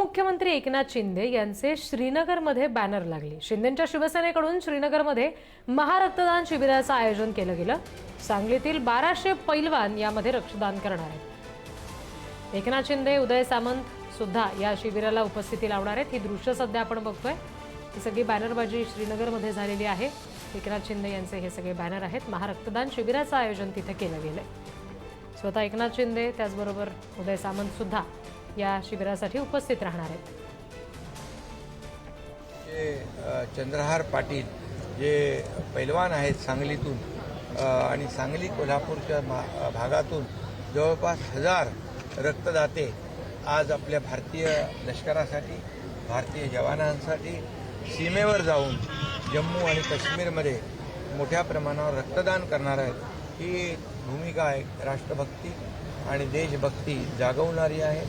उपमुख्यमंत्री एकनाथ शिंदे यांचे श्रीनगरमध्ये बॅनर लागले. शिंदेच्या शिवसेनेकडून श्रीनगरमध्ये महारक्तदान शिबिराचं आयोजन केलं गेलं. सांगलीतील बाराशे पैलवान यामध्ये रक्तदान करणार आहेत. एकनाथ शिंदे उदय सामंत सुद्धा या शिबिराला उपस्थिती लावणार आहेत. ही दृश्य सध्या आपण बघतोय. ही सगळी बॅनरबाजी श्रीनगरमध्ये झालेली आहे. एकनाथ शिंदे यांचे हे सगळे बॅनर आहेत. महारक्तदान शिबिराचं आयोजन तिथे केलं गेलं स्वतः एकनाथ शिंदे त्याचबरोबर उदय सामंत सुद्धा या शिबिरासाठी उपस्थित राहणार आहेत. जे चंद्रहार पाटील जे पैलवान आहेत सांगलीतून आणि सांगली कोल्हापूरच्या भागातून जवळपास हजार रक्तदाते आज आपल्या भारतीय लष्करासाठी भारतीय जवानांसाठी सीमेवर जाऊन जम्मू आणि काश्मीरमध्ये मोठ्या प्रमाणावर रक्तदान करणार आहेत. ही भूमिका आहे राष्ट्रभक्ती आणि देशभक्ती जागवणारी आहे.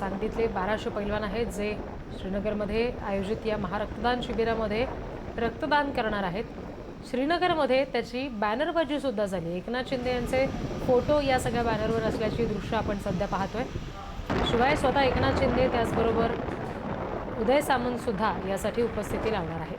सांगलीतले बाराशे पैलवान आहेत जे श्रीनगरमध्ये आयोजित या महारक्तदान शिबिरामध्ये रक्तदान करणार आहेत. श्रीनगरमध्ये त्याची बॅनरबाजीसुद्धा झाली. एकनाथ शिंदे यांचे फोटो या सगळ्या बॅनरवर असल्याची दृश्य आपण सध्या पाहतोय. शिवाय स्वतः एकनाथ शिंदे त्याचबरोबर उदय सामंतसुद्धा यासाठी उपस्थिती लावणार आहेत.